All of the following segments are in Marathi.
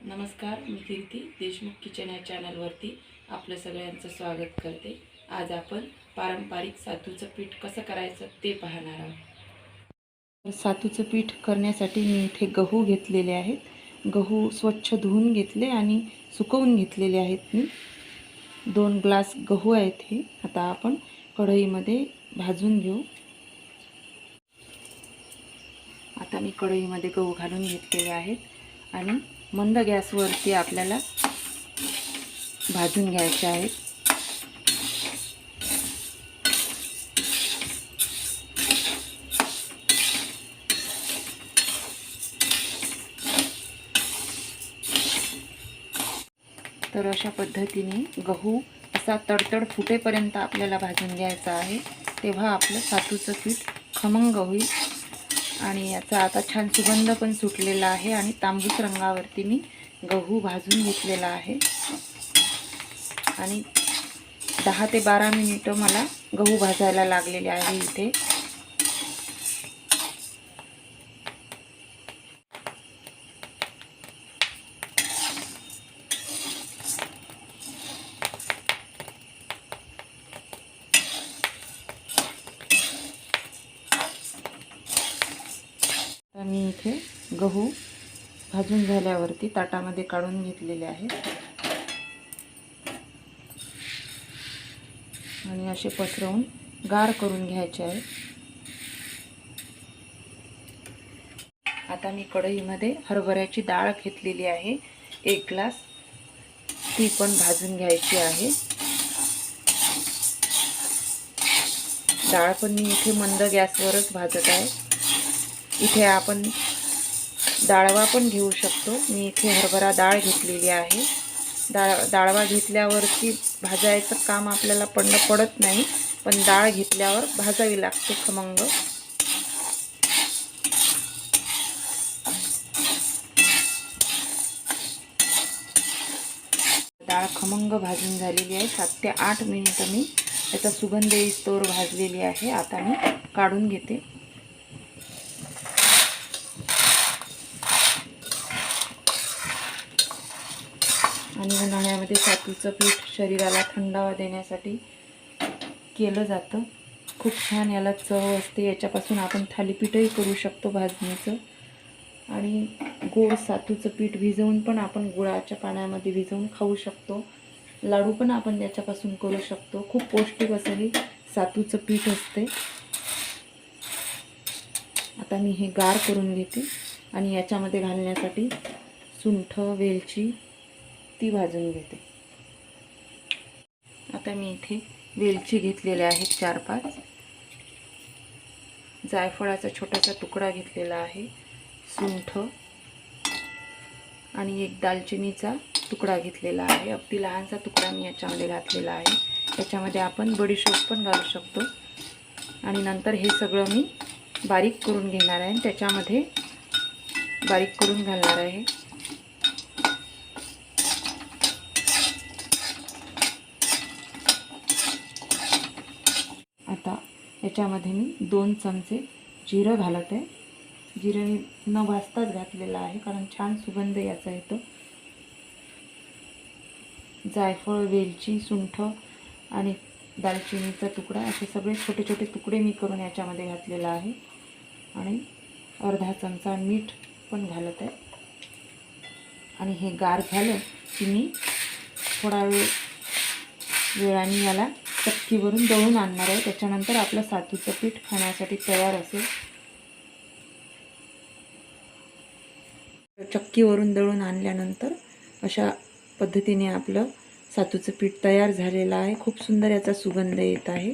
नमस्कार मी कीर्ती देशमुख किचन या चॅनलवरती आपलं सगळ्यांचं स्वागत करते. आज आपण पारंपरिक सातूचं पीठ कसं करायचं ते पाहणार आहोत. सातूचं पीठ करण्यासाठी मी इथे गहू घेतलेले आहेत. गहू स्वच्छ धुवून घेतले आणि सुकवून घेतलेले आहेत मी. दोन ग्लास गहू आहेत हे. आता आपण कढईमध्ये भाजून घेऊ. आता मी कढईमध्ये गहू घालून घेतलेले आहेत आणि मंद गॅसवरती आपल्याला भाजून घ्यायचे आहेत. तर अशा पद्धतीने गहू असा तडतड फुटेपर्यंत आपल्याला भाजून घ्यायचा आहे. तेव्हा आपलं सातूचं पीठ खमंग होईल. आणि याचा आता छान सुगंध पण सुटलेला आहे आणि तांबूस रंगावरती मी गहू भाजून घेतलेला आहे. आणि दहा ते बारा मिनिटं मला गहू भाजायला लागलेले आहे इथे तर मी इथे गहू भाजून झाल्यावरती ताटामध्ये काढून घेतलेले आहेत. आणि असे पसरवून गार करून घ्यायचे आहे आता मी कढईमध्ये हरभऱ्याची डाळ घेतलेली आहे. एक ग्लास. ती पण भाजून घ्यायची आहे. डाळ पण मी इथे मंद गॅसवरच भाजत आहे. इथे आपण डाळवा पण घेऊ शकतो. मी इथे हरभरा डाळ घेतलेली आहे. डाळ डाळवा घेतल्यावरती भाजायचं काम आपल्याला पडणं पडत नाही पण डाळ घेतल्यावर भाजावी लागते खमंग. डाळ खमंग भाजून झालेली आहे. सात ते आठ मिनिटं मी याचा सुगंध येईस्तोवर भाजलेली आहे. आता मी काढून घेते. आणि उन्हाळ्यामध्ये सातूचं पीठ शरीराला थंडावा देण्यासाठी केलं जातं. खूप छान याला चव असते. याच्यापासून आपण थालीपीठही करू शकतो भाजणीचं. आणि गोड सातूचं पीठ भिजवून पण आपण गुळाच्या पाण्यामध्ये भिजवून खाऊ शकतो. लाडू पण आपण याच्यापासून करू शकतो. खूप पौष्टिक असं हे सातूचं पीठ असते. आता मी हे गार करून घेते. आणि याच्यामध्ये घालण्यासाठी सुंठ वेलची ती भाजून घेते. आता मी इथे वेलची घेतलेल्या आहेत चार पाच. जायफळाचा छोटासा तुकडा घेतलेला आहे सुंठ. आणि एक दालचिनीचा तुकडा घेतलेला आहे. अगदी लहानसा तुकडा मी याच्यामध्ये घातलेला आहे. त्याच्यामध्ये आपण बडीशोप पण घालू शकतो. आणि नंतर हे सगळं मी बारीक करून घेणार आहे त्याच्यामध्ये बारीक करून घालणार आहे आता याच्यामध्ये मी दोन चमचे जिरं घालत आहे. जिरं मी न भाजताच घातलेलं आहे कारण छान सुगंध याचा येतो. जायफळ वेलची सुंठ आणि दालचिनीचा तुकडा असे सगळे छोटे छोटे तुकडे मी करून याच्यामध्ये घातलेला आहे. आणि अर्धा चमचा मीठ पण घालत आहे. आणि हे गार झालं की मी थोडा वेळ वेळाने याला चक्कीवरून दळून आणणार आहे. त्याच्यानंतर आपलं सातूचं पीठ खाण्यासाठी तयार असेल. चक्कीवरून दळून आणल्यानंतर अशा पद्धतीने आपलं सातूचं पीठ तयार झालेलं आहे. खूप सुंदर याचा सुगंध येत आहे.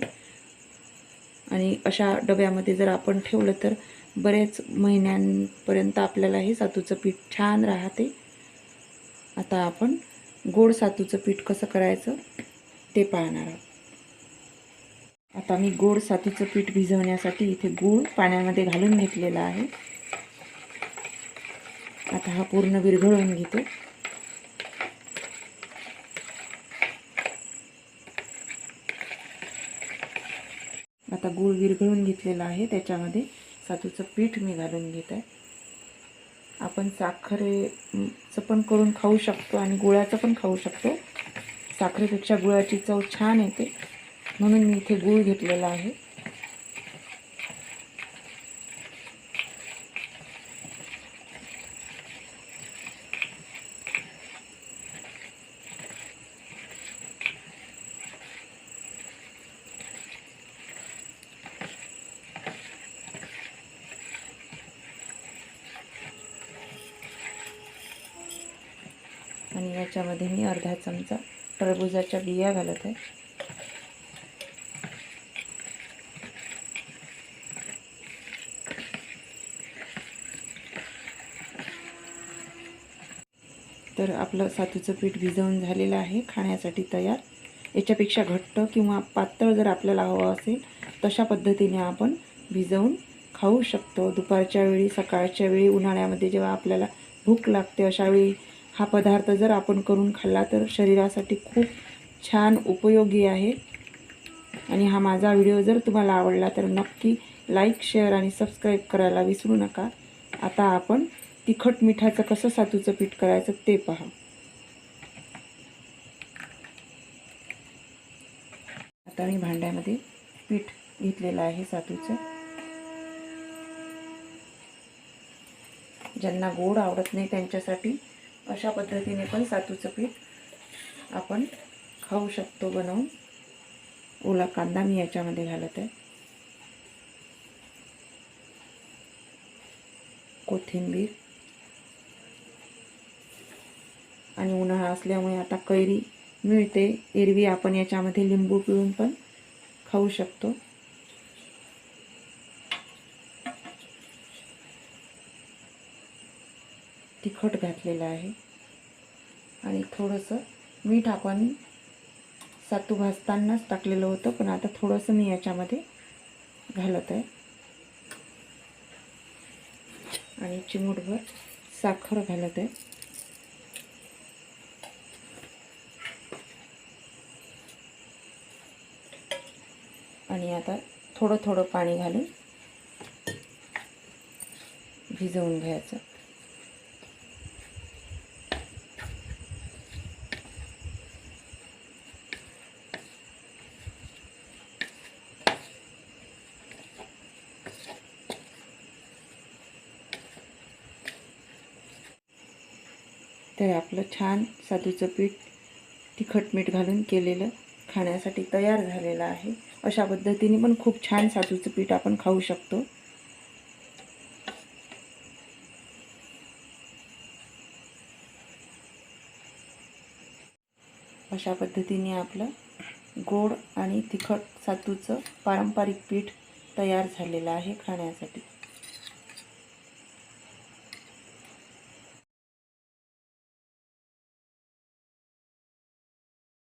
आणि अशा डब्यामध्ये जर आपण ठेवलं तर बरेच महिन्यांपर्यंत आपल्याला हे सातूचं पीठ छान राहते. आता आपण गोड सातूचं पीठ कसं करायचं ते पाहणार आहोत. आता मी गोड साथीचं पीठ भिजवण्यासाठी इथे गूळ पाण्यामध्ये घालून घेतलेला आहे. आता हा पूर्ण विरघळून घेतो. आता गूळ विरघळून घेतलेला आहे. त्याच्यामध्ये सातूचं पीठ मी घालून घेत आहे. आपण साखरेचं पण करून खाऊ शकतो आणि गुळाचं पण खाऊ शकतो. साखरेपेक्षा गुळाची चव छान येते. म्हणून मी इथे गूळ घेतलेला आहे. आणि याच्यामध्ये मी अर्धा चमचा टरबुजाच्या बिया घालत आहे. तर आपलं सातूचं पीठ भिजवून झालेलं आहे खाण्यासाठी तयार. याच्यापेक्षा घट्ट किंवा पातळ जर आपल्याला हवं असेल तशा पद्धतीने आपण भिजवून खाऊ शकतो. दुपारच्या वेळी सकाळच्या वेळी उन्हाळ्यामध्ये जेव्हा आपल्याला भूक लागते अशावेळी हा पदार्थ जर आपण करून खाल्ला तर शरीरासाठी खूप छान उपयोगी आहे. आणि हा माझा व्हिडिओ जर तुम्हाला आवडला तर नक्की लाईक शेअर आणि सबस्क्राईब करायला विसरू नका. आता आपण तिखट मिठाचं कसं सातूचं पीठ करायचं ते पहा. आता मी भांड्यामध्ये पीठ घेतलेलं आहे सातूचं. ज्यांना गोड आवडत नाही त्यांच्यासाठी अशा पद्धतीने पण सातूचं पीठ आपण खाऊ शकतो बनवून. ओला कांदा मी याच्यामध्ये घालत आहे. कोथिंबीर. आणि उन्हाळा असल्यामुळे आता कैरी मिळते. एरवी आपण याच्यामध्ये लिंबू पिळून पण खाऊ शकतो. तिखट घातलेलं आहे. आणि थोडंसं मीठ आपण सातू भाजतानाच टाकलेलं होतं पण आता थोडंसं मी याच्यामध्ये घालत आहे. आणि चिमूटभर साखर घालत आहे. आणि आता थोडं थोडं पाणी घालून भिजवून घ्यायचं. तर आपलं छान साधूचं पीठ तिखट मीठ घालून केलेलं खाण्यासाठी तयार झालेलं आहे. अशा पद्धतीने पण खूप छान साजूचं पीठ आपण खाऊ शकतो. अशा पद्धतीने आपलं गोड आणि तिखट सातूचं पारंपरिक पीठ तयार झालेलं आहे खाण्यासाठी.